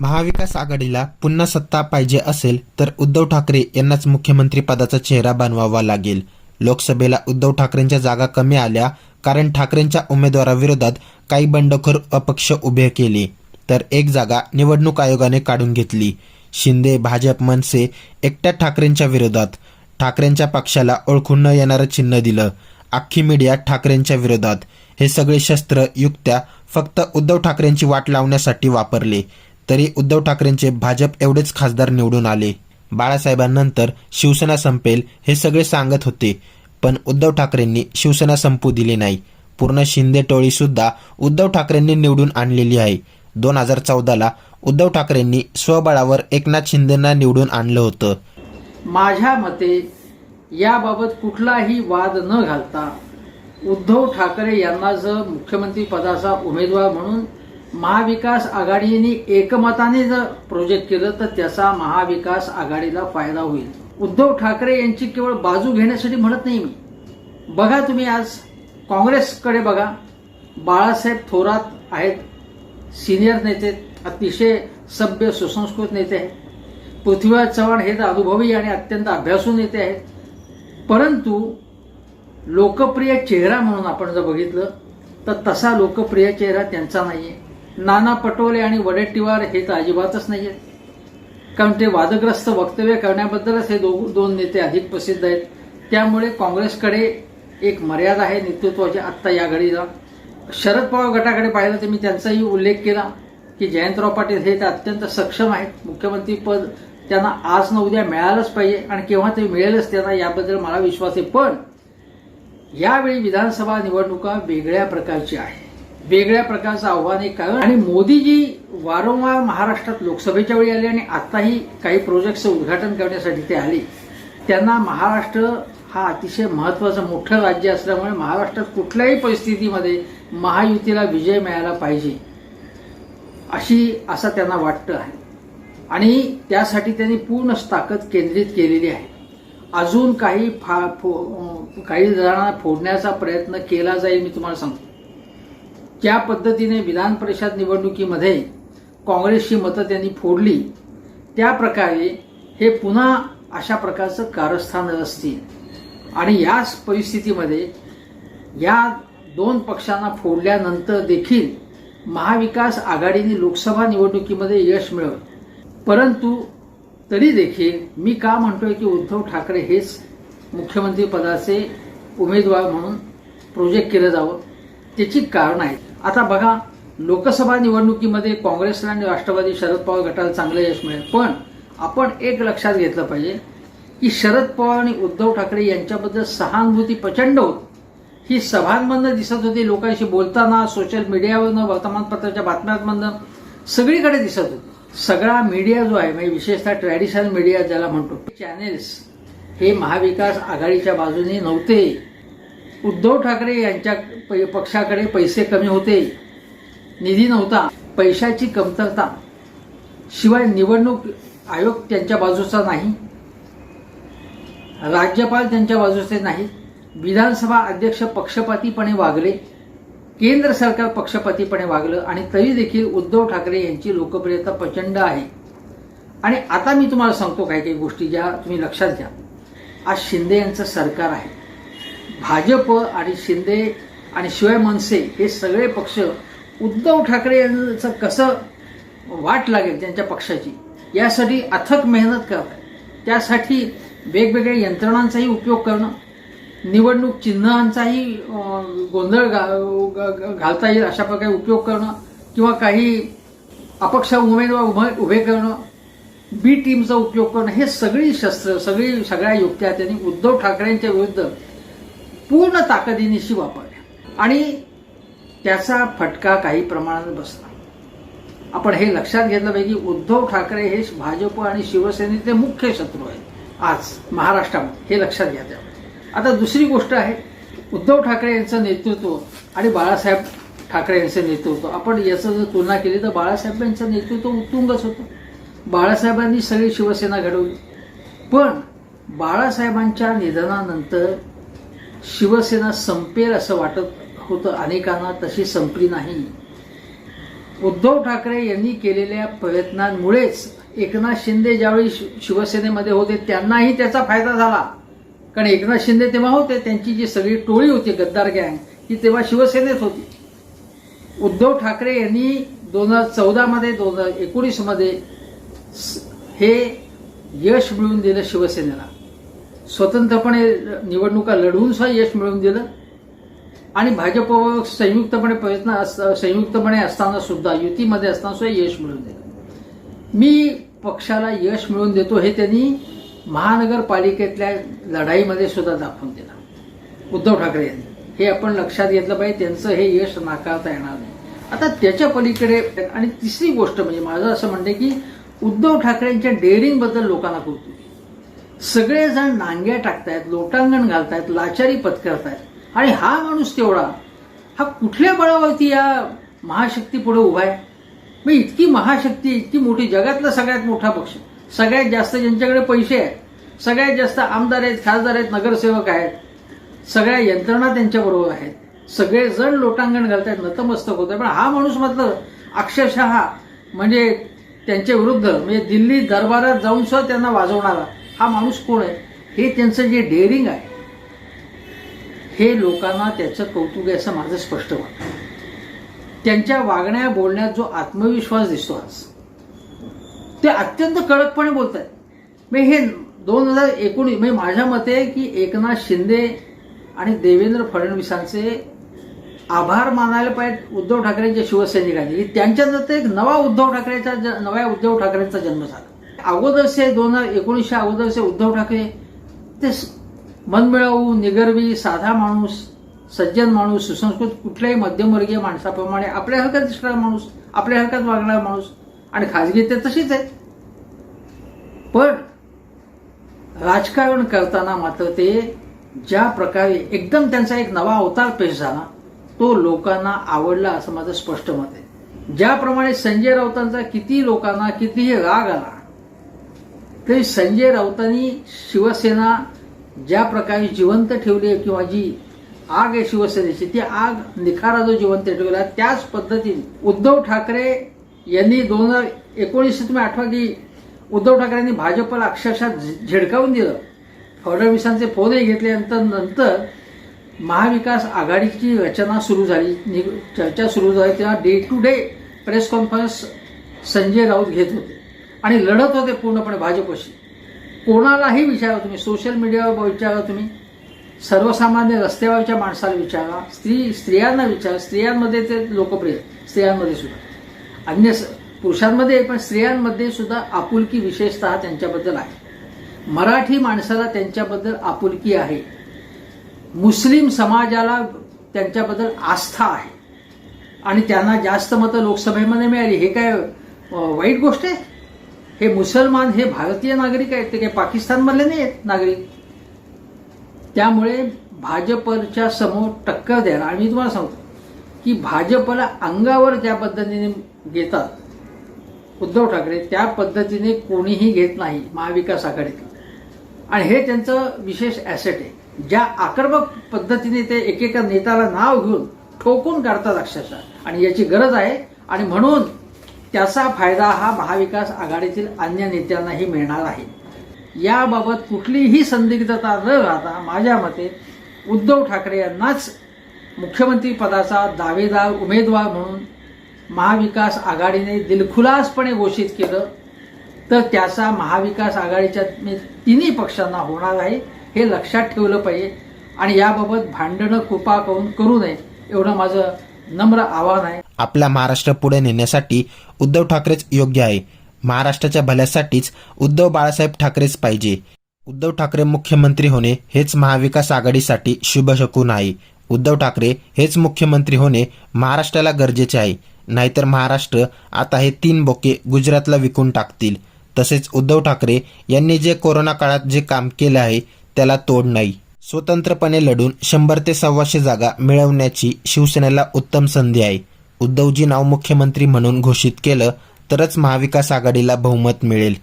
महाविकास आघाडीला पुन्हा सत्ता पाहिजे असेल तर उद्धव ठाकरे यांनाच मुख्यमंत्री पदाचा चेहरा बनवावा लागेल. लोकसभेला उद्धव ठाकरेंच्या जागा कमी आल्या कारण ठाकरेंच्या उमेदवाराविरोधात काही बंडखोर अपक्ष उभे केले. तर एक जागा निवडणूक आयोगाने काढून घेतली. शिंदे भाजप मनसे एकट्या ठाकरेंच्या विरोधात. ठाकरेंच्या पक्षाला ओळखून न येणारं चिन्ह दिलं. अख्खी मीडिया ठाकरेंच्या विरोधात. हे सगळे शस्त्र युक्त्या फक्त उद्धव ठाकरेंची वाट लावण्यासाठी वापरले. तरी उद्धव ठाकरेंचे भाजप एवढेच खासदार निवडून आले. बाळासाहेबांनंतर शिवसेना संपेल हे सगळे सांगत होते. पण उद्धव ठाकरेंनी शिवसेना संपू दिली नाही. पूर्ण शिंदे टोळी सुद्धा उद्धव ठाकरेंनी निवडून आणलेली आहे. दोन हजार चौदाला उद्धव ठाकरेंनी स्वबळावर एकनाथ शिंदेना निवडून आणलं होतं. माझ्या मते याबाबत कुठलाही वाद न घालता उद्धव ठाकरे यांना जर मुख्यमंत्री पदाचा उमेदवार म्हणून महाविकास आघाडीने एकमताने जर प्रोजेक्ट केलं तर त्याचा महाविकास आघाडीला फायदा होईल. उद्धव ठाकरे यांची केवळ बाजू घेण्यासाठी म्हणत नाही मी. बघा तुम्ही आज काँग्रेसकडे बघा. बाळासाहेब थोरात आहेत. सिनियर नेते अतिशय सभ्य सुसंस्कृत नेते आहेत. पृथ्वीराज चव्हाण हे तर अनुभवी आणि अत्यंत अभ्यासू नेते आहेत. परंतु लोकप्रिय चेहरा म्हणून आपण जर बघितलं तर तसा लोकप्रिय चेहरा त्यांचा नाही आहे नाना पटोले आणि वडेट्टीवार हे तर अजिबातच नाहीये. कारण ते वादग्रस्त वक्तव्य करण्याबद्दलच हे दो दोन नेते अधिक प्रसिद्ध आहेत. त्यामुळे काँग्रेसकडे एक मर्यादा आहे नेतृत्वाची आत्ता या घडीला. शरद पवार गटाकडे पाहिलं तर मी त्यांचाही उल्लेख केला की जयंतराव पाटील हे तर अत्यंत सक्षम आहेत. मुख्यमंत्री पद त्यांना आज न उद्या मिळालंच पाहिजे आणि केव्हा ते मिळेलच त्यांना याबद्दल मला विश्वास आहे. पण यावेळी विधानसभा निवडणुका वेगळ्या प्रकारची आहे वेगळ्या प्रकारचं आव्हान हे कारण. आणि मोदीजी वारंवार महाराष्ट्रात लोकसभेच्या वेळी आले आणि आताही काही प्रोजेक्टचं उद्घाटन करण्यासाठी ते आले. त्यांना महाराष्ट्र हा अतिशय महत्वाचं मोठं राज्य असल्यामुळे महाराष्ट्रात कुठल्याही परिस्थितीमध्ये महायुतीला विजय मिळायला पाहिजे अशी असं त्यांना वाटतं आहे. आणि त्यासाठी त्यांनी पूर्ण ताकद केंद्रित केलेली आहे. अजून काही फा फो काही जणांना फोडण्याचा प्रयत्न केला जाईल मी तुम्हाला सांगतो. ज्या पद्धतीने विधान परिषद निवडणुकीमध्ये काँग्रेसची मतं त्यांनी फोडली. त्या प्रकारे हे पुन्हा अशा प्रकारचं कारस्थान असतील. आणि याच परिस्थितीमध्ये या दोन पक्षांना फोडल्यानंतर देखील महाविकास आघाडीने लोकसभा निवडणुकीमध्ये यश मिळवलं. परंतु तरी देखील मी का म्हणतोय की उद्धव ठाकरे हेच मुख्यमंत्रीपदाचे उमेदवार म्हणून प्रोजेक्ट केलं जावं त्याची कारणं आहेत आता बघा लोकसभा निवडणुकीमध्ये काँग्रेसला आणि राष्ट्रवादी शरद पवार गटाला चांगलं यश मिळेल. पण आपण एक लक्षात घेतलं पाहिजे की शरद पवार आणि उद्धव ठाकरे यांच्याबद्दल सहानुभूती प्रचंड होती. ही सभांमधनं दिसत होती लोकांशी बोलताना सोशल मीडियावरनं वर्तमानपत्राच्या बातम्यांमधनं सगळीकडे दिसत होती. सगळा मीडिया जो आहे म्हणजे विशेषतः ट्रॅडिशनल मीडिया ज्याला म्हणतो चॅनेल्स हे महाविकास आघाडीच्या बाजूने नव्हते. उद्धव ठाकरे यांच्या पक्षाकडे पैसे कमी होते निधी नव्हता पैशाची कमतरता. शिवाय निवडणूक आयोग त्यांच्या बाजूचा नाही. राज्यपाल त्यांच्या बाजूचे नाही. विधानसभा अध्यक्ष पक्षपातीपणे वागले. केंद्र सरकार पक्षपातीपणे वागलं आणि तरी देखील उद्धव ठाकरे यांची लोकप्रियता प्रचंड आहे. आणि आता मी तुम्हाला सांगतो काही काही गोष्टी ज्या तुम्ही लक्षात घ्या. आज शिंदे यांचं सरकार आहे. भाजप आणि शिंदे आणि शिवाय मनसे हे सगळे पक्ष उद्धव ठाकरे यांचं कसं वाट लागेल त्यांच्या पक्षाची यासाठी अथक मेहनत करतात त्यासाठी वेगवेगळ्या यंत्रणांचाही उपयोग करणं निवडणूक चिन्हांचाही गोंधळ घा- घालता येईल अशा प्रकारे उपयोग करणं किंवा काही अपक्ष उमेदवार उभे उभे करणं बी टीमचा उपयोग करणं हे सगळी शस्त्र सगळी सगळ्या युक्त्या त्यांनी उद्धव ठाकरेंच्या विरुद्ध पूर्ण ताकदीनिशी वापरल्या आणि त्याचा फटका काही प्रमाणात बसला. आपण हे लक्षात घेतलं पाहिजे की उद्धव ठाकरे हे भाजप आणि शिवसेनेचे मुख्य शत्रू आहेत. आज महाराष्ट्रामध्ये. हे लक्षात घ्या त्या आता दुसरी गोष्ट आहे. उद्धव ठाकरे यांचं नेतृत्व आणि बाळासाहेब ठाकरे यांचं नेतृत्व. आपण याचं जर तुलना केली तर बाळासाहेब यांचं नेतृत्व उत्तुंगच होतं. बाळासाहेबांनी सगळी शिवसेना घडवली. पण बाळासाहेबांच्या निधनानंतर शिवसेना संपेल असं वाटत होतं अनेकांना तशी संपली नाही. उद्धव ठाकरे यांनी केलेल्या प्रयत्नांमुळेच एकनाथ शिंदे ज्यावेळी शि- शिवसेनेमध्ये होते त्यांनाही त्याचा फायदा झाला. कारण एकनाथ शिंदे तेव्हा होते त्यांची जी सगळी टोळी होती गद्दार गँग ही तेव्हा शिवसेनेत होती. उद्धव ठाकरे यांनी दोन हजार चौदामध्ये दोन हजार एकोणीसमध्ये हे यश मिळवून दिलं शिवसेनेला. स्वतंत्रपणे निवडणुका लढवून सुद्धा यश मिळवून दिलं. आणि भाजप संयुक्तपणे प्रयत्न अस- संयुक्तपणे असताना सुद्धा युतीमध्ये असताना सुद्धा यश मिळवून दिलं. मी पक्षाला यश मिळवून देतो हे त्यांनी महानगरपालिकेतल्या लढाईमध्ये सुद्धा दाखवून दिलं. उद्धव ठाकरे यांनी. हे आपण लक्षात घेतलं पाहिजे त्यांचं हे यश नाकारता येणार नाही. आता त्याच्या पलीकडे आणि तिसरी गोष्ट म्हणजे माझं असं म्हणणं की उद्धव ठाकरेंच्या डेअरिंगबद्दल लोकांना कौतुक सगळेजण नांग्या टाकतायत लोटांगण घालतायत लाचारी पत्करतायत. आणि हा माणूस तेवढा हा कुठल्या बळावरती या महाशक्ती पुढे उभा आहे? मग इतकी महाशक्ती इतकी मोठी जगातला सगळ्यात मोठा पक्ष सगळ्यात जास्त ज्यांच्याकडे पैसे आहेत सगळ्यात जास्त आमदार आहेत खासदार आहेत नगरसेवक आहेत सगळ्या यंत्रणा त्यांच्याबरोबर आहेत. सगळेजण लोटांगण घालतायत नतमस्तक होत आहे पण हा माणूस मात्र अक्षरशः म्हणजे त्यांच्या विरुद्ध म्हणजे दिल्ली दरबारात जाऊन सुद्धा त्यांना वाजवणारा हा माणूस कोण आहे? हे त्यांचं जे डेअरिंग आहे हे लोकांना त्याचं कौतुक आहे असं माझं स्पष्ट वाटतं त्यांच्या वागण्या बोलण्यात जो आत्मविश्वास दिसतो आज ते अत्यंत कडकपणे बोलत आहेत मी हे दोन हजार एकोणीस म्हणजे माझ्या मते की एकनाथ शिंदे आणि देवेंद्र फडणवीसांचे आभार मानायला पाहिजे उद्धव ठाकरेंच्या शिवसैनिकांनी. त्यांच्यानंतर एक नवा उद्धव ठाकरेचा ज- नव्या उद्धव ठाकरेंचा जन्म झाला. अगोदरचे दोन हजार एकोणीसशे अगोदरचे उद्धव ठाकरे ते मनमिळावू निगर्वी साधा माणूस सज्जन माणूस सुसंस्कृत कुठल्याही मध्यमवर्गीय माणसाप्रमाणे आपल्या हरकत दिसणारा माणूस आपल्या हरकत वागणारा माणूस आणि खाजगी ते तशीच आहे पण राजकारण करताना मात्र ते ज्या प्रकारे एकदम त्यांचा एक नवा अवतार पेश झाला तो लोकांना आवडला असं माझं स्पष्ट मत आहे. ज्याप्रमाणे संजय राऊतांचा किती लोकांना कितीही राग आला तरी संजय राऊतांनी शिवसेना ज्या प्रकारे जिवंत ठेवली आहे किंवा जी आग आहे शिवसेनेची ती आग निखारा जो जिवंत ठेवला त्याच पद्धतीने उद्धव ठाकरे यांनी दोन हजार एकोणीस तुम्ही आठवा की उद्धव ठाकरेंनी भाजपला अक्षरशः झ- झिडकावून दिलं. फडणवीसांचे फोनही घेतल्यानंतर नंतर महाविकास आघाडीची रचना सुरू झाली. नि- चर्चा सुरू झाली. तेव्हा day to day press conference Sanjay Raut घेत होते. आणि लढत होते पूर्णपणे भाजपशी. कोणालाही विचारा तुम्ही सोशल मीडियावर विचारा तुम्ही. सर्वसामान्य रस्त्यावरच्या माणसाला विचारा. स्त्री स्त्रियांना विचारा. स्त्रियांमध्ये ते लोकप्रिय स्त्रियांमध्ये सुद्धा. अन्य पुरुषांमध्ये पण स्त्रियांमध्ये सुद्धा आपुलकी विशेषतः त्यांच्याबद्दल आहे. मराठी माणसाला त्यांच्याबद्दल आपुलकी आहे. मुस्लिम समाजाला त्यांच्याबद्दल आस्था आहे. आणि त्यांना जास्त मतं लोकसभेमध्ये मिळाली. हे काय वाईट गोष्ट आहे? हे मुसलमान हे भारतीय नागरिक आहेत ते काही पाकिस्तानमधले नाही आहेत नागरिक. त्यामुळे भाजपच्या समोर टक्कर द्यायला आणि मी तुम्हाला सांगतो की भाजपला अंगावर ज्या पद्धतीने घेतात उद्धव ठाकरे त्या पद्धतीने कोणीही घेत नाही महाविकास आघाडीत आणि हे त्यांचं विशेष ॲसेट आहे. ज्या आक्रमक पद्धतीने ते एकेका नेत्याला नाव घेऊन ठोकून काढतात अक्षरशः. आणि याची गरज आहे आणि म्हणून त्याचा फायदा हा महाविकास आघाडीतील अन्य नेत्यांनाही मिळणार आहे. याबाबत कुठलीही संदिग्धता न राहता माझ्या मते उद्धव ठाकरे यांनाच मुख्यमंत्रीपदाचा दावेदार उमेदवार म्हणून महाविकास आघाडीने दिलखुलासपणे घोषित केलं तर त्याचा महाविकास आघाडीच्या तिन्ही पक्षांना होणार आहे हे लक्षात ठेवलं पाहिजे. आणि याबाबत भांडणं कृपा करून करू नये एवढं माझं नम्र आवाहन आहे. आपला महाराष्ट्र पुढे नेण्यासाठी उद्धव ठाकरेच योग्य आहे. महाराष्ट्राच्या भल्यासाठीच उद्धव बाळासाहेब ठाकरेच पाहिजे. उद्धव ठाकरे मुख्यमंत्री होणे हेच महाविकास आघाडीसाठी शुभ शकून आहे. उद्धव ठाकरे हेच मुख्यमंत्री होणे महाराष्ट्राला गरजेचे आहे. नाहीतर महाराष्ट्र आता हे तीन बोके गुजरातला विकून टाकतील. तसेच उद्धव ठाकरे यांनी जे कोरोना काळात जे काम केले आहे त्याला तोड नाही. स्वतंत्रपणे लढून शंभर ते सव्वाशे जागा मिळवण्याची शिवसेनेला उत्तम संधी आहे. उद्धवजी नाव मुख्यमंत्री म्हणून घोषित केलं तरच महाविकास आघाडीला बहुमत मिळेल.